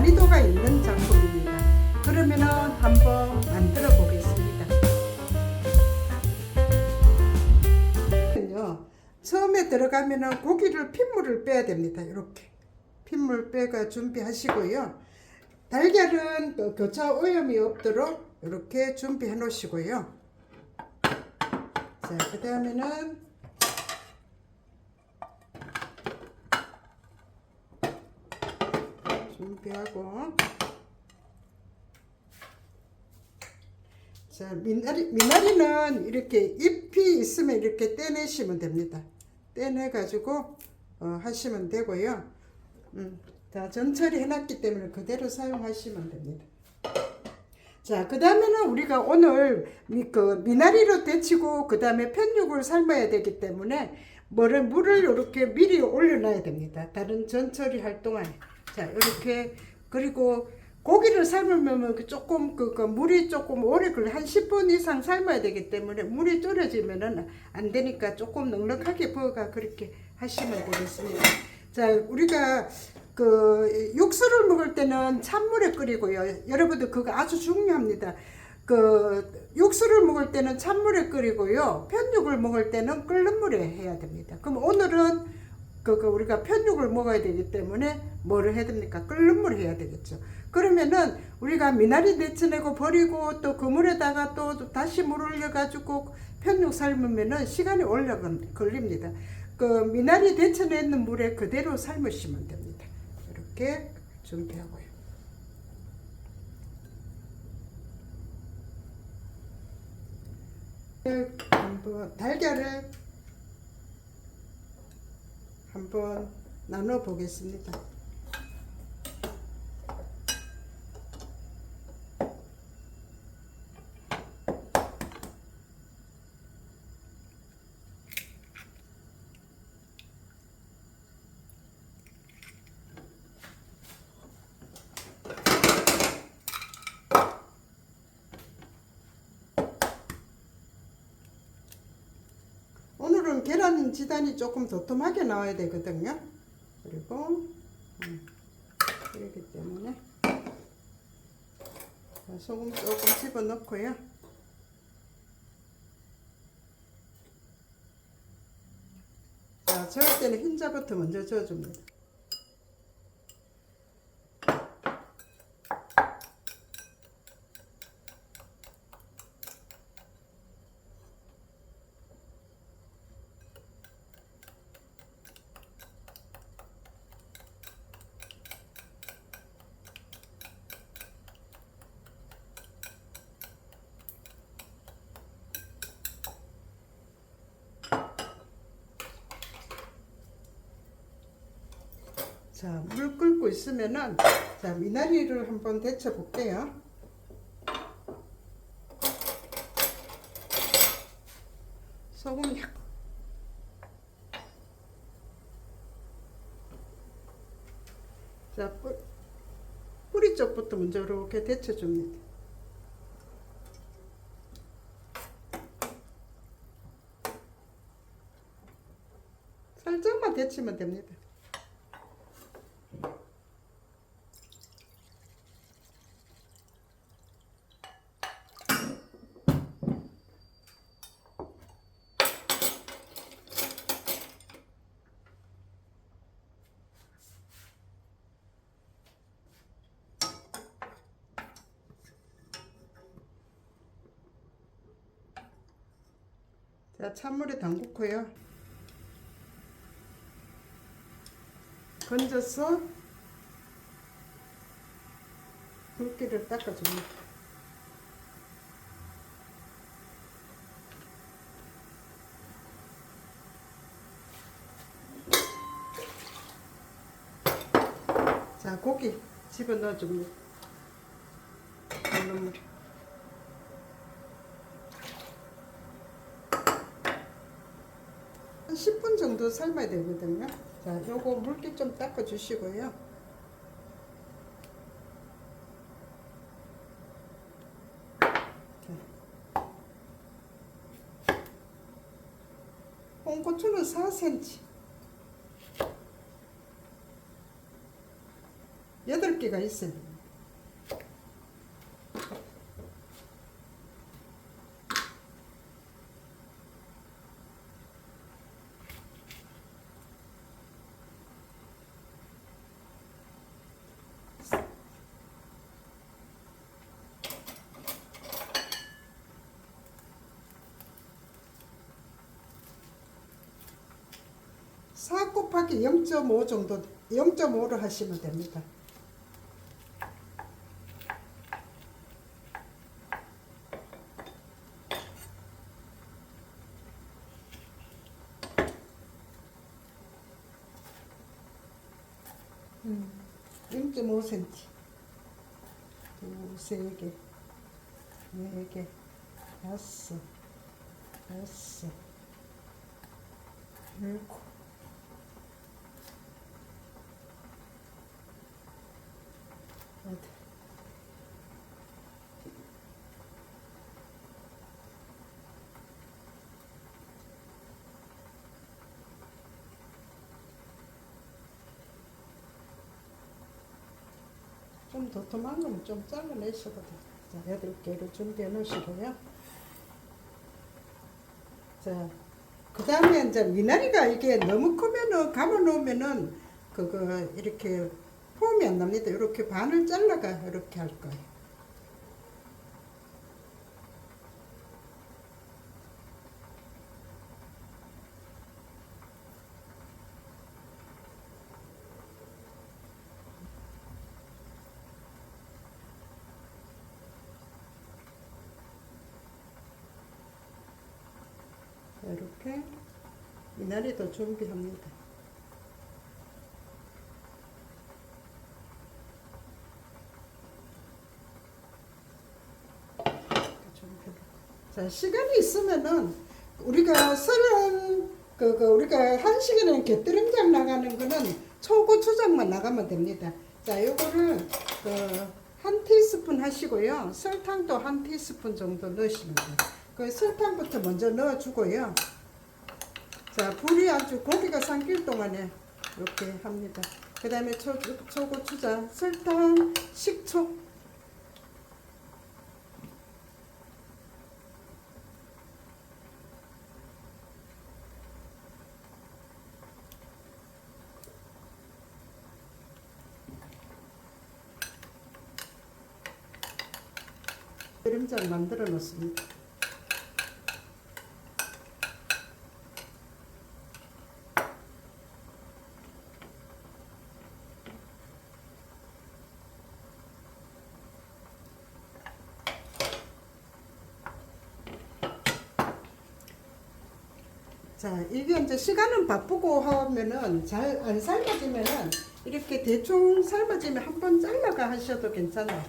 난이도가 있는 작품입니다. 그러면은 한번 만들어 보겠습니다. 요 처음에 들어가면은 고기를 핏물을 빼야 됩니다. 이렇게 핏물 빼가 준비하시고요. 달걀은 그 교차 오염이 없도록 이렇게 준비해 놓으시고요. 자, 그 다음에는 준비하고 자, 미나리, 미나리는 이렇게 잎이 있으면 이렇게 떼내시면 됩니다. 떼내 가지고 어, 하시면 되고요. 음, 자, 전처리 해놨기 때문에 그대로 사용하시면 됩니다. 자, 그 다음에는 우리가 오늘 미, 그 미나리로 데치고 그 다음에 편육을 삶아야 되기 때문에 물을 이렇게 미리 올려놔야 됩니다. 다른 전처리 할 동안에. 자, 이렇게 그리고 고기를 삶으면 그 조금 그, 그 물이 조금 오래 걸려 한 10분 이상 삶아야 되기 때문에 물이 졸여지면은 안 되니까 조금 넉넉하게 부어가 그렇게 하시면 되겠습니다. 자, 우리가 그 육수를 먹을 때는 찬물에 끓이고요. 여러분들 그거 아주 중요합니다. 그 육수를 먹을 때는 찬물에 끓이고요. 편육을 먹을 때는 끓는 물에 해야 됩니다. 그럼 오늘은 그거 우리가 편육을 먹어야 되기 때문에 뭐를 해야 됩니까? 끓는 물 해야 되겠죠. 그러면은 우리가 미나리 데쳐내고 버리고 또 그 물에다가 또 다시 물 올려가지고 편육 삶으면은 시간이 오래 걸- 걸립니다. 그 미나리 데쳐내는 물에 그대로 삶으시면 됩니다. 이렇게 준비하고요. 한번 달걀을 한번 나눠 보겠습니다. 오늘은 계란 지단이 조금 도톰하게 나와야 되거든요. 그리고 음, 그렇기 때문에 자, 소금 조금 집어 넣고요. 자, 저을 때는 흰자부터 먼저 저어줍니다. 자, 물 끓고 있으면은 자, 미나리를 한번 데쳐 볼게요. 소금 약 자, 뿌, 뿌리 쪽부터 먼저 이렇게 데쳐 줍니다. 살짝만 데치면 됩니다. 자, 찬물에 담그고요. 건져서 물기를 닦아줍니다. 자, 고기 집어 넣어줍니다. 끓는 물이. 한 10분 정도 삶아야 되거든요. 자, 요거 물기 좀 닦아 주시고요. 홍고추는 4cm. 8개가 있어요. 사 곱하기 0.5 정도 0.5로 하시면 됩니다. 음, 0.5cm 두세 개, 네 개, 다섯, 여섯, 일곱, 여덟. 좀 도톰한 거는 좀 돼요. 자, 여덟 개를 준비해 놓으시고요. 자, 그 다음에 이제 미나리가 이게 너무 크면은 감아 놓으면은 그거 이렇게 폼이 안 납니다. 이렇게 반을 잘라가 이렇게 할 거예요. 이렇게 미나리도 준비합니다. 자 시간이 있으면은 우리가 썰은 그, 그 우리가 한 시간에 곁들임장 나가는 거는 초고추장만 나가면 됩니다. 자 요거를 그 한 티스푼 하시고요. 설탕도 한 티스푼 정도 돼요. 그 설탕부터 먼저 넣어주고요. 자 불이 아주 고기가 삼킬 동안에 이렇게 합니다. 그 다음에 초, 초고추장, 설탕, 식초 기름장 만들어 놓습니다. 자, 이게 이제 시간은 바쁘고 하면은 잘 안 삶아지면은 이렇게 대충 삶아지면 한 번 잘라가 하셔도 괜찮아요.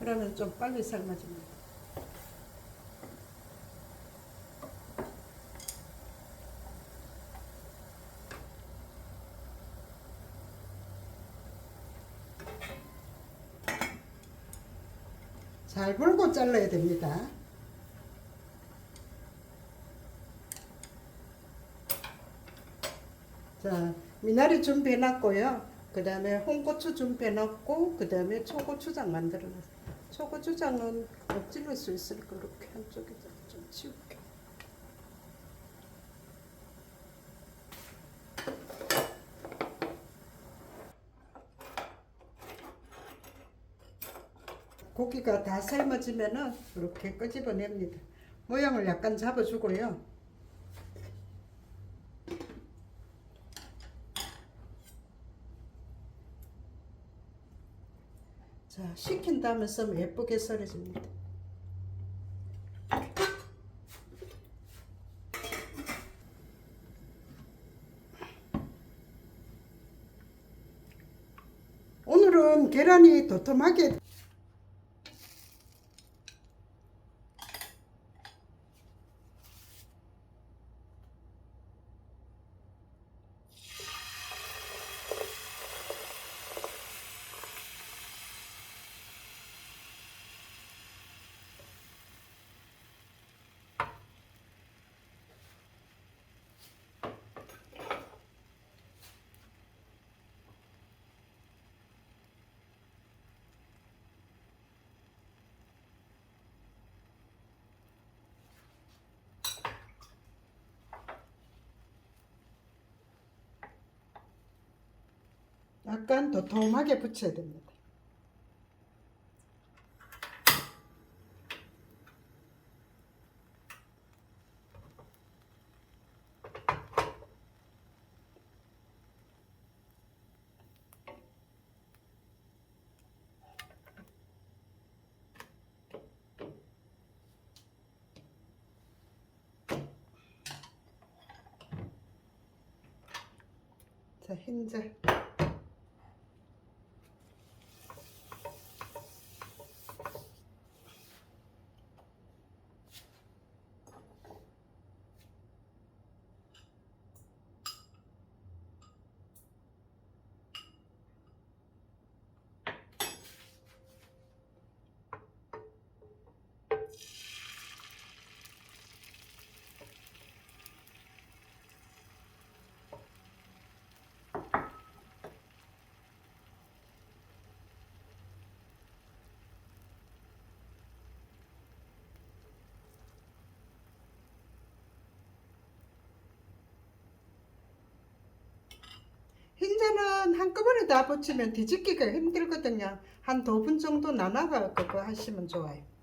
그러면 좀 빨리 삶아집니다. 잘 불고 잘라야 됩니다. 자, 미나리 준비해 놨고요. 그 다음에 홍고추 준비해 놨고, 그 다음에 초고추장 만들어 놨어요. 초고추장은 엎질릴 수 있으니까 이렇게 한쪽에다 좀 치울게. 고기가 다 삶아지면은 이렇게 끄집어냅니다. 모양을 약간 잡아주고요. 자, 식힌 다음에 썰면 예쁘게 썰어집니다. 오늘은 계란이 도톰하게 약간 도톰하게 붙여야 됩니다. 자, 흰자. 흰자는 한꺼번에 다 붙이면 뒤집기가 힘들거든요. 한두분 정도 나눠가 그거 하시면 좋아요.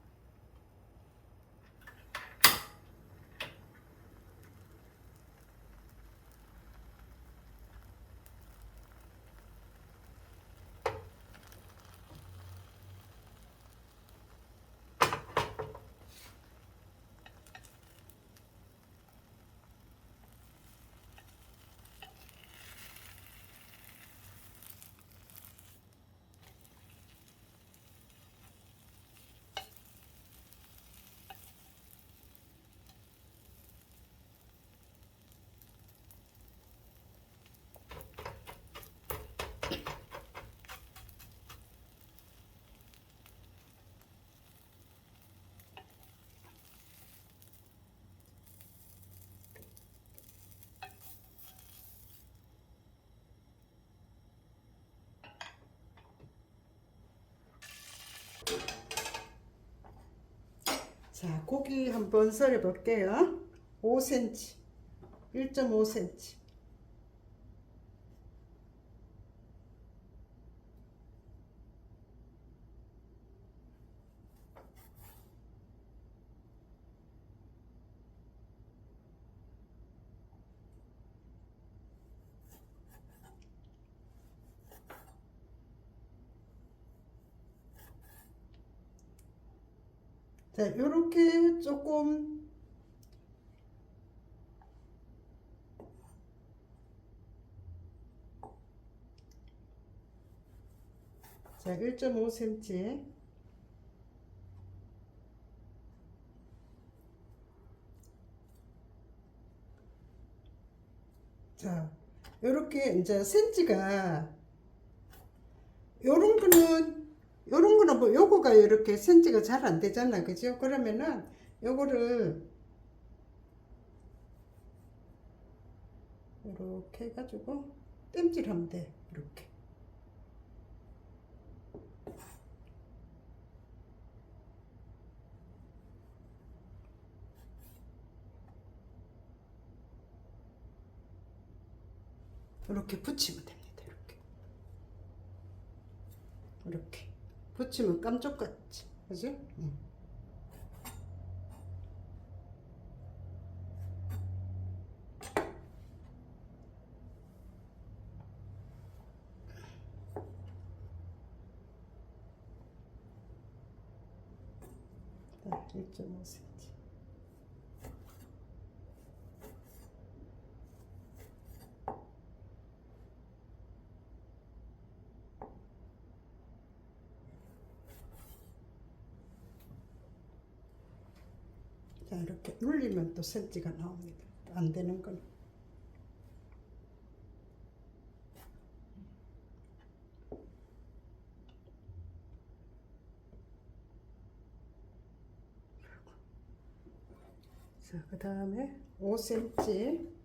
자, 고기 한번 썰어 볼게요. 5cm, 1.5cm. 자, 요렇게 조금 자, 1.5cm 자, 요렇게 이제 센치가 요런 거는 요런 거는 뭐 요거가 이렇게 센치가 잘 안 되잖아. 그죠? 그러면은 요거를 이렇게 해가지고 땜질하면 돼. 이렇게. 이렇게 붙이면 됩니다. 이렇게. 이렇게. 붙이면 깜짝같지. 그지? 응. 자, 1.5cm. 자 이렇게 눌리면 또 선지가 나옵니다. 안 되는 건. 자, 그 다음에 5cm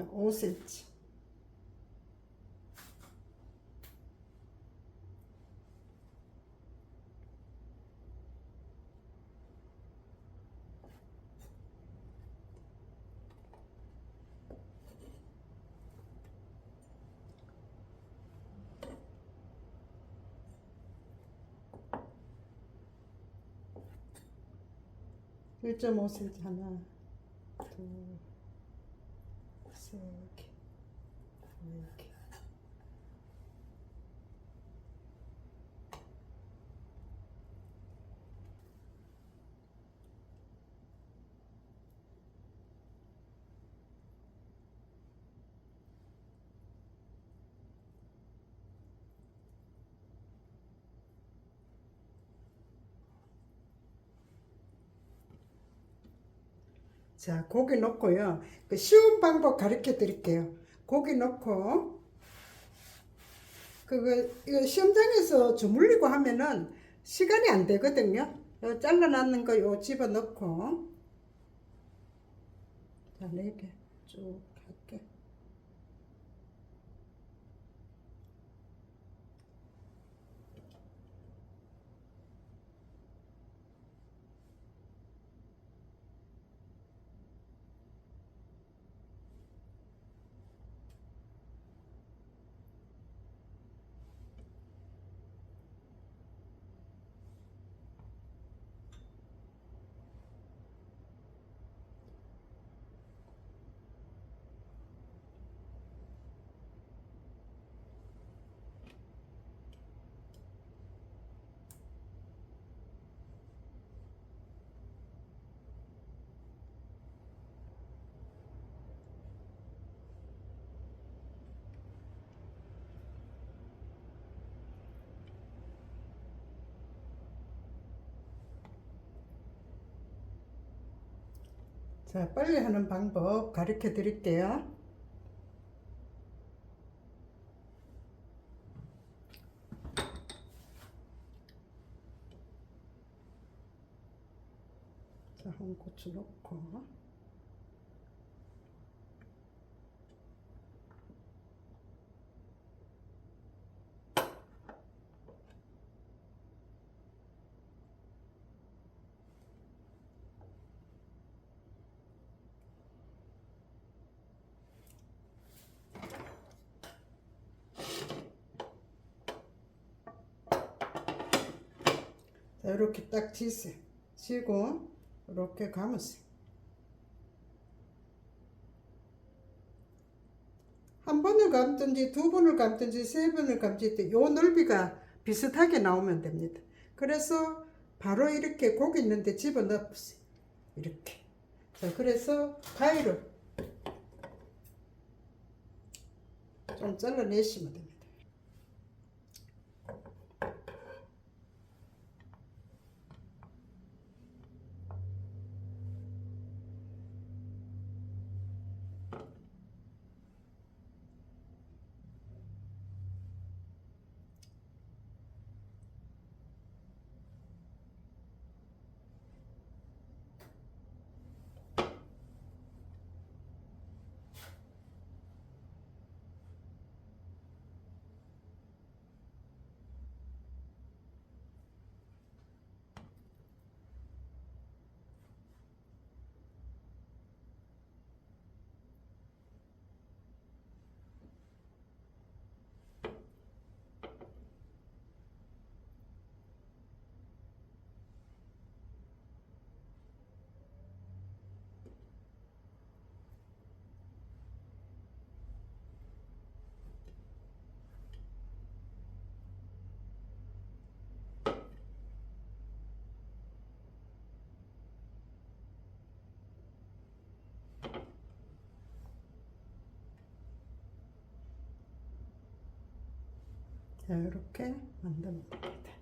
자, 5cm. 일점오 cm 하나, 둘, 세 개, 자, 고기 넣고요. 그 쉬운 방법 가르쳐 드릴게요. 고기 넣고, 그거, 이거 시험장에서 주물리고 하면은 시간이 안 되거든요. 요 잘라놨는 거 요 집어 넣고, 자, 네개쭉 할게. 자, 빨리 하는 방법 가르쳐 드릴게요. 자, 홍고추 넣고. 이렇게 딱 지세요. 지고, 이렇게 감으세요. 한 번을 감든지 두 번을 감든지 세 번을 감든지 요 넓이가 비슷하게 나오면 됩니다. 그래서 바로 이렇게 고기 있는데 집어 넣으세요. 이렇게. 자, 그래서 가위로 좀 잘라내시면 됩니다. 자, 이렇게 만들면 됩니다.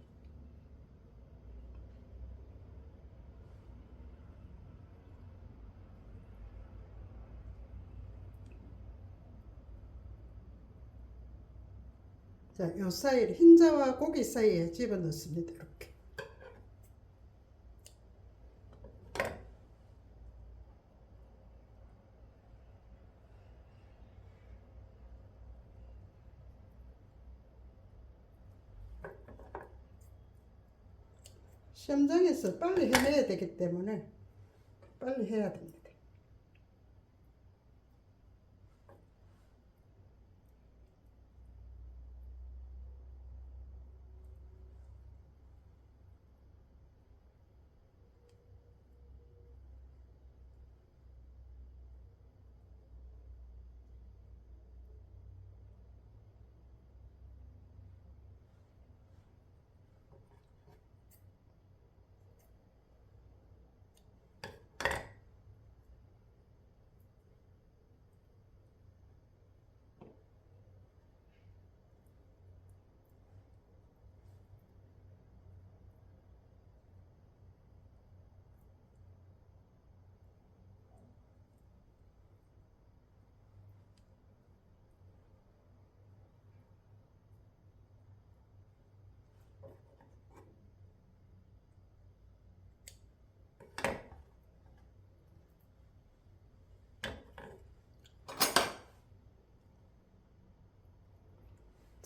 자, 요 사이를 흰자와 고기 사이에 집어넣습니다. 이렇게. 시험장에서 빨리 해내야 되기 때문에 빨리 해야 됩니다.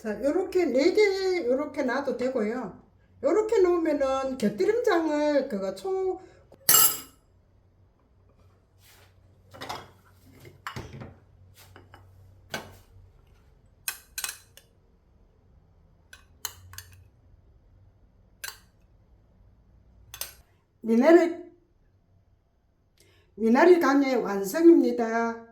자, 요렇게 네 개 요렇게 놔도 되고요. 요렇게 놓으면은 곁들임장을 그거 초 미나리 미나리 강의 완성입니다.